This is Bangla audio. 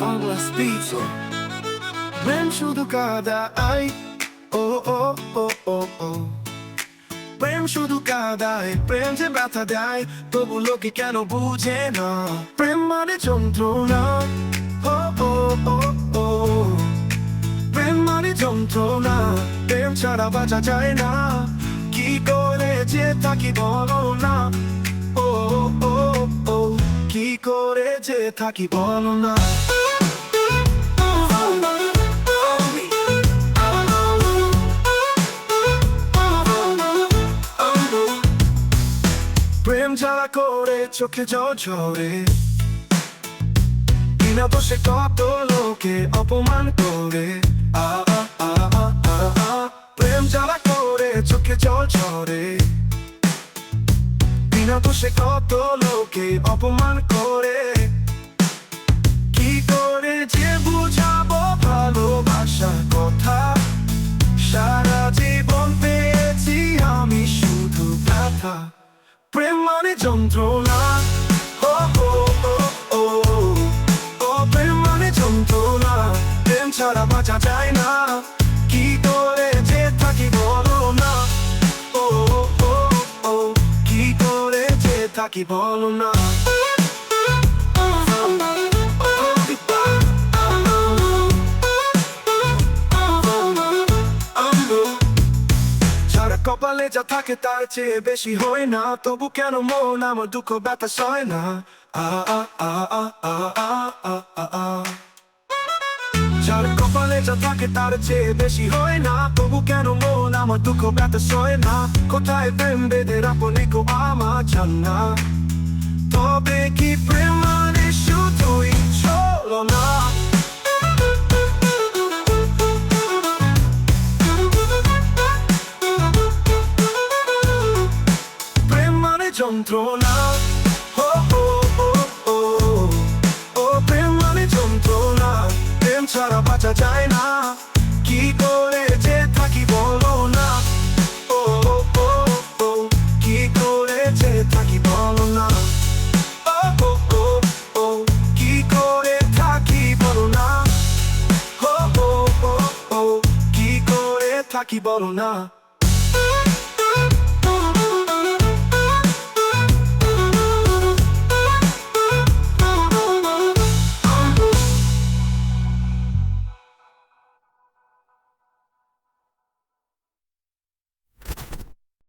বাংলা স্পিচ প্রেম শুধু কাদায় ও ও ও ও ও প্রেম শুধু কাদায় প্রেম যে ব্যথা দেয় তবু লোকে কেন বুঝে না প্রেম মানে যন্ত্রণা ও ও ও ও প্রেম মানে যন্ত্রণা প্রেম ছাড়া বাঁচা যায় না কি করে যে থাকি বলো না ও ও ও কি করে যে থাকি বলো না করে চোখে জল ঝরে। বিনা দোষে কত লোকে অপমান করে। আ আ আ আ। প্রেম জ্বালা করে চোখে জল ঝরে। বিনা দোষে কত লোকে অপমান করে। প্রেম মানে যন্ত্রণা ও ও ও ও প্রেম মানে যন্ত্রণা। প্রেম ছাড়া বাঁচা যায় না। কি করে যে থাকি বলো না। ও ও ও। কি করে যে থাকি বলো না। কপালে যা থাকে তার চেয়ে বেশি হয় না। তবু কেন মন আমার দুঃখ ব্যথা সয় না? যার কপালে যা থাকে তার চেয়ে বেশি হয় না। তবু কেন মন আমার দুঃখ ব্যথা সয় না? কোথায় প্রেম বেদের আপনি আমার তবে কি প্রেম মানে যন্ত্রণা ও ও ও ও ও প্রেম মানে যন্ত্রণা প্রেম ছাড়া বাঁচা যায় না কি করে যে থাকি বলো না ও ও ও করে যে থাকি বলো না ও ও ও ও করে থাকি বলো না ও ও ও ও কি করে থাকি বলো না